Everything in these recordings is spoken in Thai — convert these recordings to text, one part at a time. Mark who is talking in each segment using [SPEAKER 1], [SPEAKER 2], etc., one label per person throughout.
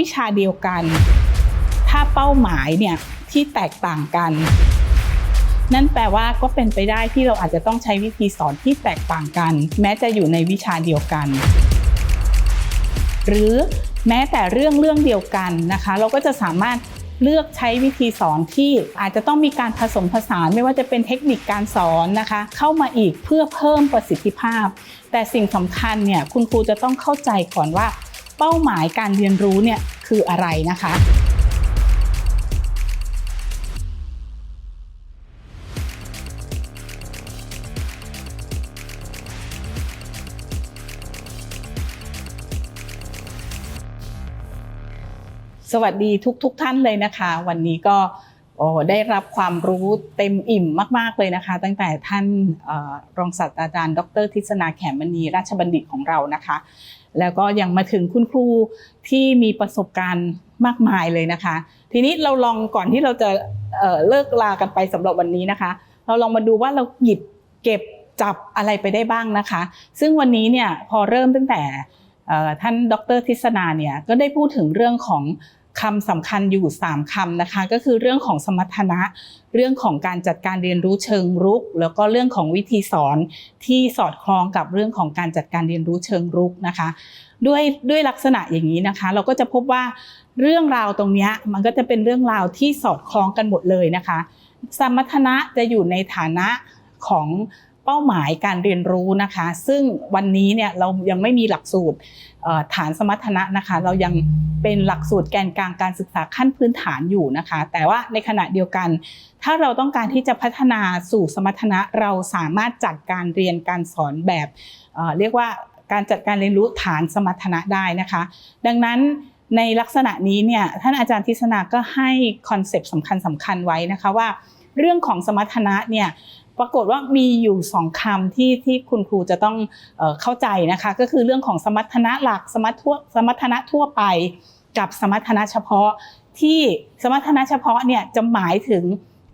[SPEAKER 1] วิชาเดียวกัน ถ้าเป้าหมายเนี่ยที่แตกต่างกัน นั่นแปลว่าก็เป็นไปได้ที่เราอาจจะต้องใช้วิธีสอนที่แตกต่างกัน แม้จะอยู่ในวิชาเดียวกัน หรือแม้แต่เรื่องเรื่องเดียวกันนะคะ เราก็จะสามารถเลือกใช้วิธีสอนที่อาจจะต้องมีการผสมผสานไม่ว่าจะเป็นเทคนิคการสอนนะคะ เข้ามาอีกเพื่อเพิ่มประสิทธิภาพ แต่สิ่งสำคัญเนี่ยคุณครูจะต้องเข้าใจก่อนว่า เป้าหมายการเรียนรู้เนี่ย คืออะไรนะคะสวัสดีทุกๆทท่านเลยนะคะ วันนี้ก็ โอ้ได้รับความรู้เต็มอิ่มมาก ๆ เลยนะคะ ตั้งแต่ท่านออรองศาสตราจารย์ ดรทิศนาแขมมณีราชบัณฑิตของเรานะคะ แล้วก็ยังมาถึงคุณครูที่มีประสบการณ์มากมายเลยนะคะ ทีนี้เราลองก่อนที่เราจะเเลิกลากันไปสำหรับวันนี้นะคะ เราลองมาดูว่าเราหยิบเก็บจับอะไรไปได้บ้างนะคะ ซึ่งวันนี้เนี่ยพอเริ่มตั้งแต่ท่านดรทิศนาเนี่ยก็ได้พูดถึงเรื่องของ คำสำคัญอยู่ 3คำนะคะ ก็คือเรื่องของสมรรถนะ เรื่องของการจัดการเรียนรู้เชิงรุก แล้วก็เรื่องของวิธีสอนที่สอดคล้องกับเรื่องของการจัดการเรียนรู้เชิงรุกนะคะ ด้วยด้วยลักษณะอย่างนี้นะคะ เราก็จะพบว่าเรื่องราวตรงนี้มันก็จะเป็นเรื่องราวที่สอดคล้องกันหมดเลยนะคะ สมรรถนะจะอยู่ในฐานะของ ป้าหมายการเรียนรู้นะคะ ซึ่งวันนี้เนี่ยเรายังไม่มีหลักสูตรฐานสมรรถนะนะคะ เรายังเป็นหลักสูตรแกนกลางการศึกษาขั้นพื้นฐานอยู่นะคะ แต่ว่าในขณะเดียวกัน ถ้าเราต้องการที่จะพัฒนาสู่สมรรถนะเราสามารถจัดการเรียนการสอนแบบเเรียกว่าการจัดการเรียนรู้ฐานสมรรถนะได้นะคะ ดังนั้นในลักษณะนี้เนี่ยท่านอาจารย์ทิศนาก็ให้คอนเซปต์สำคัญสำคัญไว้นะคะว่า เรื่องของสมรรถนะเนี่ย ปรากฏว่ามีอยู่สองคำที่ที่คุณครูจะต้องเข้าใจนะคะก็คือเรื่องของสมรรถนะหลักสมรรถสมรรถนะทั่วไป กับสมรรถนะเฉพาะที่สมรรถนะเฉพาะเนี่ยจะหมายถึง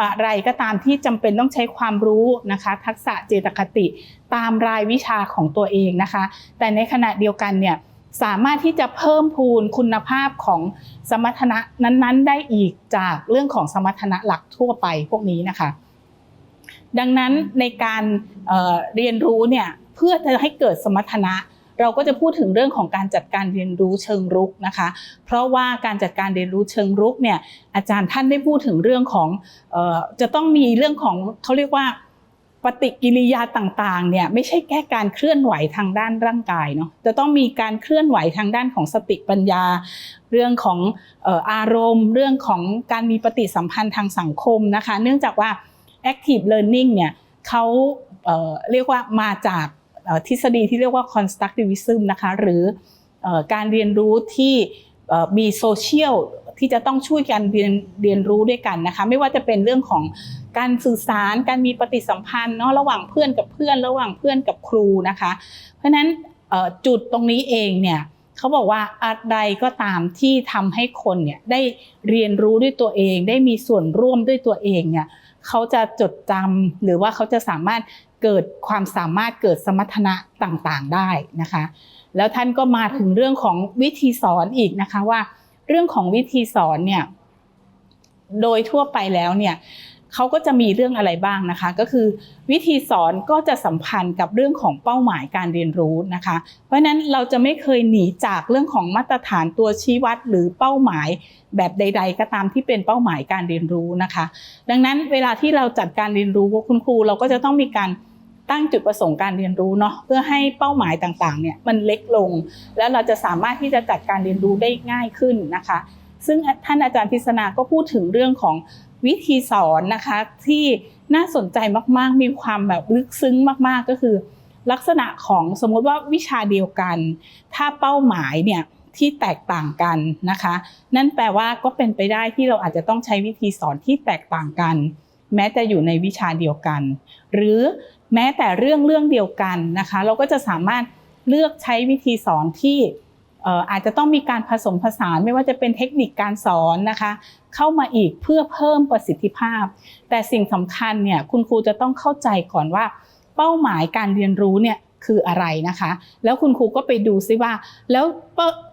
[SPEAKER 1] อะไรก็ตามที่จำเป็นต้องใช้ความรู้นะคะทักษะเจตคติตามรายวิชาของตัวเองนะคะ แต่ในขณะเดียวกันเนี่ยสามารถที่จะเพิ่มพูนคุณภาพของสมรรถนะนั้นๆ ได้อีกจากเรื่องของสมรรถนะหลักทั่วไปพวกนี้นะคะ ดังนั้นในการเอ่อเรียนรู้เนี่ยเพื่อจะให้เกิดสมรรถนะ เราก็จะพูดถึงเรื่องของการจัดการเรียนรู้เชิงรุกนะคะ เพราะว่าการจัดการเรียนรู้เชิงรุกเนี่ยอาจารย์ท่านได้พูดถึงเรื่องของเอ่อจะต้องมีเรื่องของเขาเรียกว่าปฏิกิริยาต่างๆเนี่ยไม่ใช่แค่การเคลื่อนไหวทางด้านร่างกายเนาะจะต้องมีการเคลื่อนไหวทางด้านของสติปัญญา เรื่องของเอ่ออารมณ์ เรื่องของการมีปฏิสัมพันธ์ทางสังคมนะคะ เนื่องจากว่า active learning เนี่ยเขาเเรียกว่ามาจากทฤษฎีที่เรียกว่า constructivism นะคะหรือการเรียนรู้ที่มีโซเชียลที่จะต้องช่วยกันเรียนเรียนรู้ด้วยกันนะคะไม่ว่าจะเป็นเรื่องของการสื่อสารการมีปฏิสัมพันธ์เนาะระหว่างเพื่อนกับเพื่อน ระหว่างเพื่อนกับครูนะคะ เพราะฉะนั้นจุดตรงนี้เองเนี่ยเขาบอกว่าอะไรก็ตามที่ทำให้คนเนี่ยได้เรียนรู้ด้วยตัวเอง ได้มีส่วนร่วมด้วยตัวเองเนี่ย เขาจะจดจำหรือว่าเขาจะสามารถเกิดความสามารถเกิดสมรรถนะต่างๆได้นะคะ แล้วท่านก็มาถึงเรื่องของวิธีสอนอีกนะคะว่า เรื่องของวิธีสอนเนี่ยโดยทั่วไปแล้วเนี่ย เขาก็จะมีเรื่องอะไรบ้างนะคะ ก็คือวิธีสอนก็จะสัมพันธ์กับเรื่องของเป้าหมายการเรียนรู้นะคะ เพราะฉะนั้นเราจะไม่เคยหนีจากเรื่องของมาตรฐานตัวชี้วัด หรือเป้าหมายแบบใด ๆ ก็ตามที่เป็นเป้าหมายการเรียนรู้นะคะ ดังนั้นเวลาที่เราจัดการเรียนรู้คุณครูเราก็จะต้องมีการตั้งจุดประสงค์การเรียนรู้เนาะเพื่อให้เป้าหมายต่างๆเนี่ยมันเล็กลง แล้วเราจะสามารถที่จะจัดการเรียนรู้ได้ง่ายขึ้นนะคะ ซึ่งท่านอาจารย์ทิศนาก็พูดถึงเรื่องของ วิธีสอนนะคะที่น่าสนใจมากๆ มีความแบบลึกซึ้งมากๆก็คือ ลักษณะของสมมติว่าวิชาเดียวกัน ถ้าเป้าหมายเนี่ยที่แตกต่างกันนะคะ นั่นแปลว่าก็เป็นไปได้ที่เราอาจจะต้องใช้วิธีสอนที่แตกต่างกัน แม้จะอยู่ในวิชาเดียวกัน หรือแม้แต่เรื่องเรื่องเดียวกันนะคะ เราก็จะสามารถเลือกใช้วิธีสอนที่อาจจะต้องมีการผสมผสานไม่ว่าจะเป็นเทคนิคการสอนนะคะ เข้ามาอีกเพื่อเพิ่มประสิทธิภาพ แต่สิ่งสำคัญเนี่ยคุณครูจะต้องเข้าใจก่อนว่า เป้าหมายการเรียนรู้เนี่ยคืออะไรนะคะ แล้วคุณครูก็ไปดูซิว่า แล้ว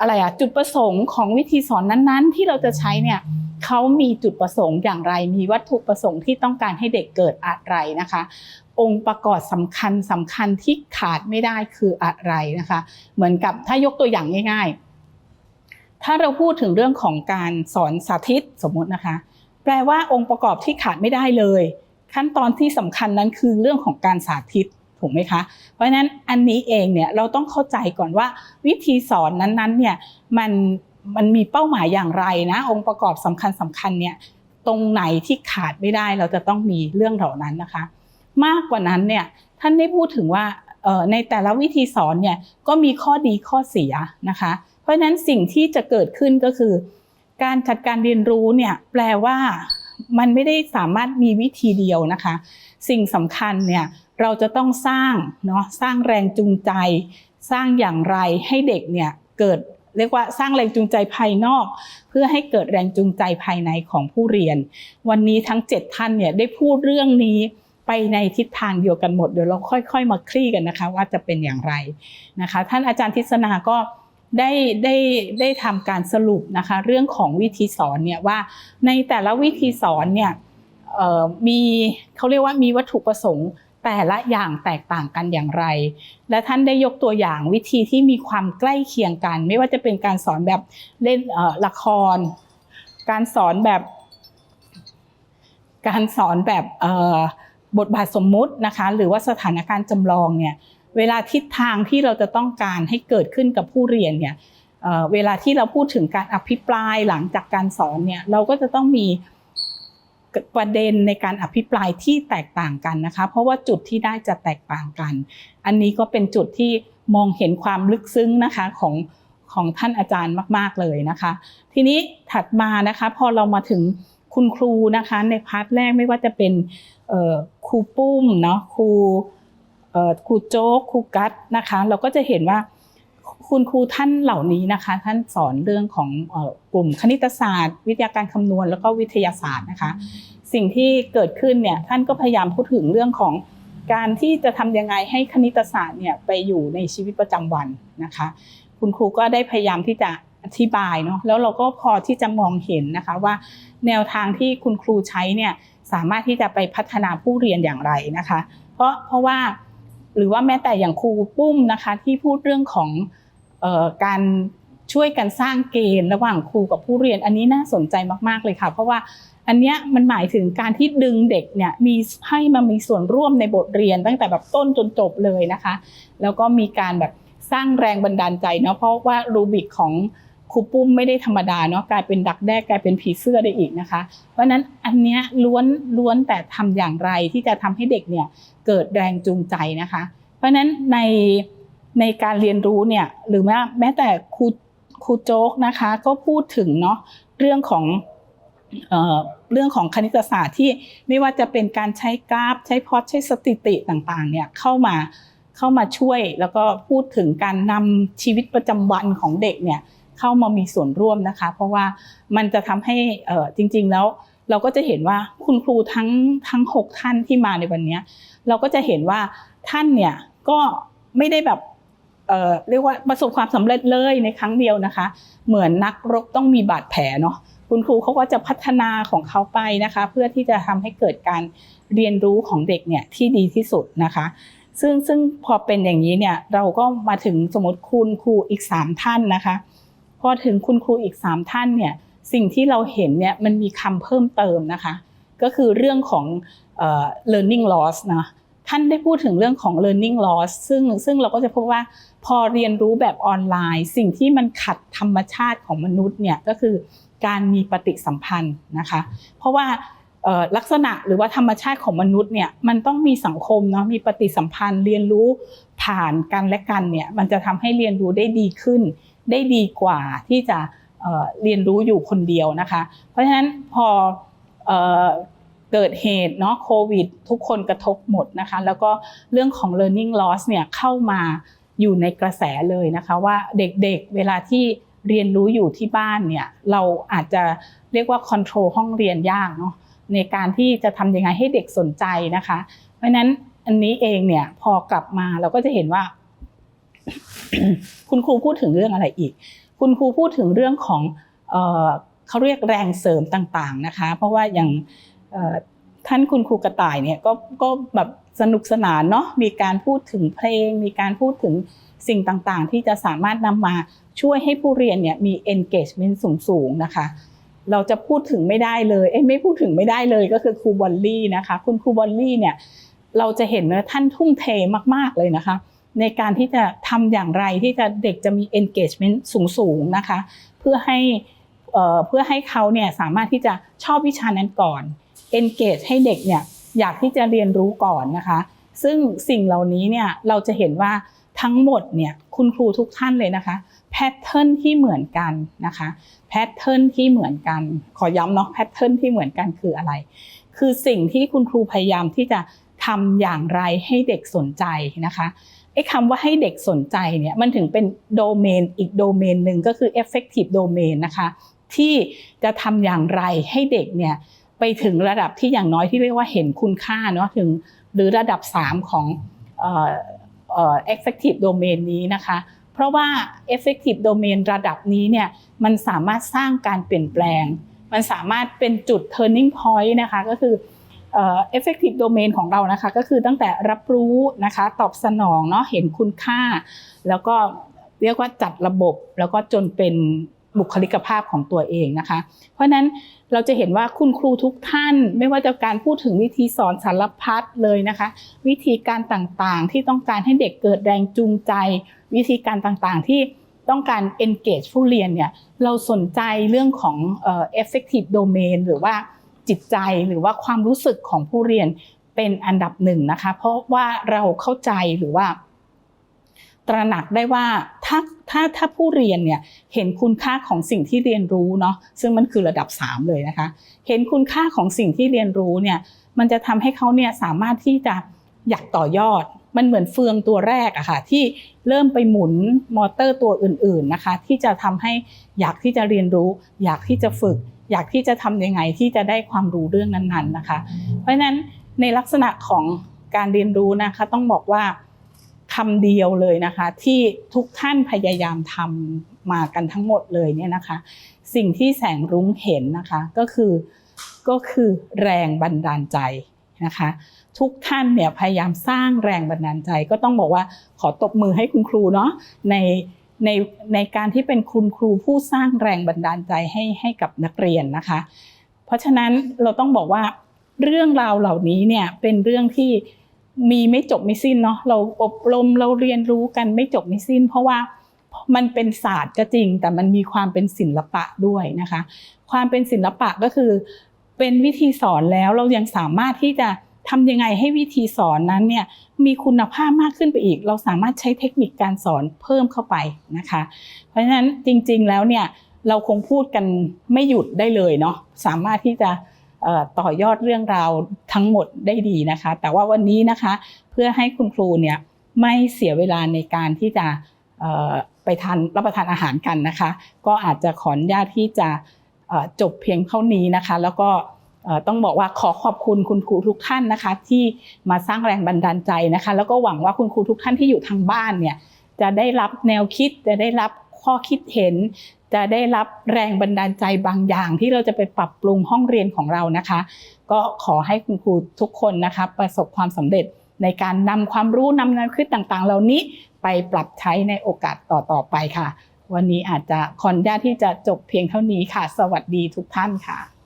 [SPEAKER 1] อะไรอะจุดประสงค์ของวิธีสอนนั้นๆ ที่เราจะใช้เนี่ยเขามีจุดประสงค์อย่างไร มีวัตถุประสงค์ที่ต้องการให้เด็กเกิดอะไรนะคะ องค์ประกอบสำคัญสำคัญที่ขาดไม่ได้คืออะไรนะคะ เหมือนกับถ้ายกตัวอย่างง่าย ๆ ถ้าเราพูดถึงเรื่องของการสอนสาธิตสมมตินะคะ แปลว่าองค์ประกอบที่ขาดไม่ได้เลย ขั้นตอนที่สำคัญนั้นคือเรื่องของการสาธิตถูกไหมคะ เพราะฉะนั้นอันนี้เองเนี่ยเราต้องเข้าใจก่อนว่าวิธีสอนนั้นๆเนี่ยมันมันมีเป้าหมายอย่างไรนะองค์ประกอบสำคัญสำคัญเนี่ยตรงไหนที่ขาดไม่ได้เราจะต้องมีเรื่องเหล่านั้นนะคะ มากกว่านั้นเนี่ยท่านได้พูดถึงว่าในแต่ละวิธีสอนเนี่ยก็มีข้อดีข้อเสียนะคะ ราะฉะนั้นสิ่งที่จะเกิดขึ้นก็คือ การจัดการเรียนรู้เนี่ยแปลว่ามันไม่ได้สามารถมีวิธีเดียวนะคะ สิ่งสำคัญเนี่ยเราจะต้องสร้างเนาะสร้างแรงจูงใจ สร้างอย่างไรให้เด็กเนี่ยเกิดเรียกว่าสร้างแรงจูงใจภายนอก เพื่อให้เกิดแรงจูงใจภายในของผู้เรียน วันนี้ทั้ง 7 ท่านเนี่ยได้พูดเรื่องนี้ไปในทิศทางเดียวกันหมดเดี๋ยวเราค่อย ๆ มาคลี่กันนะคะ ว่าจะเป็นอย่างไรนะคะ ท่านอาจารย์ทิศนาก็ ได้ได้ได้ทำการสรุปนะคะเรื่องของวิธีสอนเนี่ยว่าในแต่ละวิธีสอนเนี่ยมีเขาเรียกว่ามีวัตถุประสงค์แต่ละอย่างแตกต่างกันอย่างไร และท่านได้ยกตัวอย่างวิธีที่มีความใกล้เคียงกัน ไม่ว่าจะเป็นการสอนแบบเล่นละคร การสอนแบบ การสอนแบบบทบาทสมมุตินะคะ หรือว่าสถานการณ์จำลองเนี่ย เวลาทิศทางที่เราจะต้องการให้เกิดขึ้นกับผู้เรียนเนี่ยเวลาที่เราพูดถึงการอภิปรายหลังจากการสอนเนี่ยเราก็จะต้องมีประเด็นในการอภิปรายที่แตกต่างกันนะคะ เพราะว่าจุดที่ได้จะแตกต่างกัน อันนี้ก็เป็นจุดที่มองเห็นความลึกซึ้งนะคะของของท่านอาจารย์มาก ๆเลยนะคะ ทีนี้ถัดมานะคะพอเรามาถึงคุณครูนะคะในพาร์ทแรกไม่ว่าจะเป็นครูปุ้มเนาะครู ครูโจ๊กครูกัตนะคะ เราก็จะเห็นว่าคุณครูท่านเหล่านี้นะคะ ท่านสอนเรื่องของกลุ่มคณิตศาสตร์ วิทยาการคำนวณแล้วก็วิทยาศาสตร์นะคะ สิ่งที่เกิดขึ้นเนี่ยท่านก็พยายามพูดถึงเรื่องของการที่จะทำยังไงให้คณิตศาสตร์เนี่ยไปอยู่ในชีวิตประจำวันนะคะ คุณครูก็ได้พยายามที่จะอธิบายเนาะแล้วเราก็พอที่จะมองเห็นนะคะว่า แนวทางที่คุณครูใช้เนี่ยสามารถที่จะไปพัฒนาผู้เรียนอย่างไรนะคะ เพราะเพราะว่า หรือว่าแม้แต่อย่างครูปุ้มนะคะที่พูดเรื่องของการช่วยกันสร้างเกณฑ์ระหว่างครูกับผู้เรียน อันนี้น่าสนใจมากๆเลยค่ะ เพราะว่าอันเนี้ยมันหมายถึงการที่ดึงเด็กเนี่ยมีให้มามีส่วนร่วมในบทเรียนตั้งแต่แบบต้นจนจบเลยนะคะ แล้วก็มีการแบบสร้างแรงบันดาลใจเนาะเพราะว่ารูบิกของ ครูปุ้มไม่ได้ธรรมดาเนาะกลายเป็นดักแด้กลายเป็นผีเสื้อได้อีกนะคะ เพราะนั้นอันนี้ล้วนล้วนแต่ทำอย่างไรที่จะทำให้เด็กเนี่ยเกิดแรงจูงใจนะคะ เพราะนั้นในในการเรียนรู้เนี่ยหรือแม้แม้แต่ครูครูโจ๊กนะคะก็พูดถึงเนาะเรื่องของเออเรื่องของคณิตศาสตร์ที่ไม่ว่าจะเป็นการใช้กราฟ ใช้พอดใช้สถิติต่างๆเนี่ยเข้ามาเข้ามาช่วยแล้วก็พูดถึงการนำชีวิตประจำวันของเด็กเนี่ย เข้ามามีส่วนร่วมนะคะ เพราะว่ามันจะทำให้จริง ๆ แล้วเราก็จะเห็นว่าคุณครูทั้งทั้งหกท่านที่มาในวันนี้เราก็จะเห็นว่าท่านเนี่ยก็ไม่ได้แบบเเรียกว่าประสบความสำเร็จเลยในครั้งเดียวนะคะ เหมือนนักรบต้องมีบาดแผลเนาะคุณครูเขาก็จะพัฒนาของเขาไปนะคะ เพื่อที่จะทำให้เกิดการเรียนรู้ของเด็กเนี่ยที่ดีที่สุดนะคะ ซึ่งซึ่งพอเป็นอย่างนี้เนี่ยเราก็มาถึงสมมติคุณครูอีก 3 ท่านนะคะ พอถึงคุณครูอีก 3 ท่านเนี่ยสิ่งที่เราเห็นเนี่ยมันมีคำเพิ่มเติมนะคะ ก็คือเรื่องของ learning loss นะท่านได้พูดถึงเรื่องของ learning loss ซึ่งซึ่งเราก็จะพบว่าพอเรียนรู้แบบออนไลน์ สิ่งที่มันขัดธรรมชาติของมนุษย์เนี่ยก็คือการมีปฏิสัมพันธ์นะคะ เพราะว่าลักษณะหรือว่าธรรมชาติของมนุษย์เนี่ยมันต้องมีสังคมเนาะมีปฏิสัมพันธ์เรียนรู้ผ่านกันและกันเนี่ยมันจะทำให้เรียนรู้ได้ดีขึ้น ได้ดีกว่าที่จะเรียนรู้อยู่คนเดียวนะคะ เพราะฉะนั้นพอเกิดเหตุเนาะโควิด ทุกคนกระทบหมดนะคะ แล้วก็เรื่องของ learning loss เนี่ยเข้ามาอยู่ในกระแสเลยนะคะ ว่าเด็กๆเวลาที่เรียนรู้อยู่ที่บ้านเนี่ยเราอาจจะเรียกว่าคอนโทรลห้องเรียนยากเนาะในการที่จะทำยังไงให้เด็กสนใจนะคะ เพราะฉะนั้นอันนี้เองเนี่ยพอกลับมาเราก็จะเห็นว่า คุณครูพูดถึงเรื่องอะไรอีก คุณครูพูดถึงเรื่องของเออเขาเรียกแรงเสริมต่างๆนะคะ เพราะว่าอย่างท่านคุณครูกระต่ายเนี่ยก็ก็แบบสนุกสนานเนาะมีการพูดถึงเพลง มีการพูดถึงสิ่งต่างๆ ที่จะสามารถนำมาช่วยให้ผู้เรียนเนี่ยมี engagement สูงๆนะคะ เราจะพูดถึงไม่ได้เลยเอ้ยไม่พูดถึงไม่ได้เลยก็คือครูบอลลี่นะคะ คุณครูบอลลี่เนี่ยเราจะเห็นว่าท่านทุ่มเทมากๆเลยนะคะ ในการที่จะทำอย่างไรที่จะเด็กจะมี engagement สูงๆนะคะ เพื่อให้เอ่อเพื่อให้เขาเนี่ยสามารถที่จะชอบวิชานั้นก่อน engage ให้เด็กเนี่ยอยากที่จะเรียนรู้ก่อนนะคะ ซึ่งสิ่งเหล่านี้เนี่ยเราจะเห็นว่าทั้งหมดเนี่ยคุณครูทุกท่านเลยนะคะแพทเทิร์นที่เหมือนกันนะคะแพทเทิร์นที่เหมือนกัน ขอย้ำเนาะแพทเทิร์นที่เหมือนกันคืออะไร คือสิ่งที่คุณครูพยายามที่จะทำอย่างไรให้เด็กสนใจนะคะ อ้คำว่าให้เด็กสนใจเนี่ยมันถึงเป็นโดเมนอีกโดเมนหนึ่งก็คือ effective domain นะคะที่จะทำอย่างไรให้เด็กเนี่ยไปถึงระดับที่อย่างน้อยที่เรียกว่าเห็นคุณค่าเนาะถึงหรือระดับ 3 ของเอ่อเอ่อ effective domain นี้นะคะเพราะว่า effective domain ระดับนี้เนี่ยมันสามารถสร้างการเปลี่ยนแปลง มันสามารถเป็นจุด turning point นะคะก็คือเอ่อ effective domain ของเรานะคะ ก็คือตั้งแต่รับรู้นะคะ ตอบสนองเนาะเห็นคุณค่า แล้วก็เรียกว่าจัดระบบ แล้วก็จนเป็นบุคลิกภาพของตัวเองนะคะ เพราะฉะนั้นเราจะเห็นว่าคุณครูทุกท่าน ไม่ว่าจะการพูดถึงวิธีสอนสารพัดเลยนะคะ วิธีการต่างๆ ที่ต้องการให้เด็กเกิดแรงจูงใจ วิธีการต่างๆ ที่ต้องการ engage ผู้เรียนเนี่ยเราสนใจเรื่องของเออ effective domain หรือว่า จิตใจหรือว่าความรู้สึกของผู้เรียนเป็นอันดับหนึ่งนะคะ เพราะว่าเราเข้าใจหรือว่า ตระหนักได้ว่าถ้าถ้าถ้าผู้เรียนเนี่ยเห็นคุณค่าของสิ่งที่เรียนรู้เนาะซึ่งมันคือระดับ 3 เลยนะคะ เห็นคุณค่าของสิ่งที่เรียนรู้เนี่ยมันจะทำให้เขาเนี่ยสามารถที่จะอยากต่อยอด มันเหมือนเฟืองตัวแรกอะค่ะที่เริ่มไปหมุนมอเตอร์ตัวอื่น ๆนะคะ ที่จะทำให้อยากที่จะเรียนรู้ อยากที่จะฝึก อยากที่จะทำยังไงที่จะได้ความรู้เรื่องนั้นๆนะคะ เพราะฉะนั้นในลักษณะของการเรียนรู้นะคะต้องบอกว่าคำเดียวเลยนะคะ ที่ทุกท่านพยายามทำมากันทั้งหมดเลยเนี่ยนะคะ สิ่งที่แสงรุ้งเห็นนะคะก็คือก็คือแรงบันดาลใจนะคะ ทุกท่านเนี่ยพยายามสร้างแรงบันดาลใจ ก็ต้องบอกว่าขอตบมือให้คุณครูเนาะใน ในในการที่เป็นคุณครูผู้สร้างแรงบันดาลใจให้ให้กับนักเรียนนะคะ เพราะฉะนั้นเราต้องบอกว่าเรื่องราวเหล่านี้เนี่ยเป็นเรื่องที่มีไม่จบไม่สิ้นเนาะเราอบรมเราเรียนรู้กันไม่จบไม่สิ้น เพราะว่ามันเป็นศาสตร์ก็จริง แต่มันมีความเป็นศิลปะด้วยนะคะ ความเป็นศิลปะก็คือ เป็นวิธีสอนแล้วเรายังสามารถที่จะ ทำยังไงให้วิธีสอนนั้นเนี่ยมีคุณภาพมากขึ้นไปอีก เราสามารถใช้เทคนิคการสอนเพิ่มเข้าไปนะคะ เพราะฉะนั้นจริงๆแล้วเนี่ยเราคงพูดกันไม่หยุดได้เลยเนาะสามารถที่จะต่อยอดเรื่องราวทั้งหมดได้ดีนะคะ แต่ว่าวันนี้นะคะเพื่อให้คุณครูเนี่ยไม่เสียเวลาในการที่จะไปทานรับประทานอาหารกันนะคะ ก็อาจจะขออนุญาตที่จะจบเพียงเท่านี้นะคะ แล้วก็ ต้องบอกว่าขอขอบคุณคุณครูทุกท่านนะคะ ที่มาสร้างแรงบันดาลใจนะคะ แล้วก็หวังว่าคุณครูทุกท่านที่อยู่ทางบ้านเนี่ยจะได้รับแนวคิดจะได้รับข้อคิดเห็น จะได้รับแรงบันดาลใจบางอย่าง ที่เราจะไปปรับปรุงห้องเรียนของเรานะคะ ก็ขอให้คุณครูทุกคนนะคะ ประสบความสำเร็จในการนำความรู้นำแนวคิดต่างๆ เหล่านี้ไปปรับใช้ในโอกาสต่อๆไปค่ะ วันนี้อาจจะขออนุญาตที่จะจบเพียงเท่านี้ค่ะ สวัสดีทุกท่านค่ะ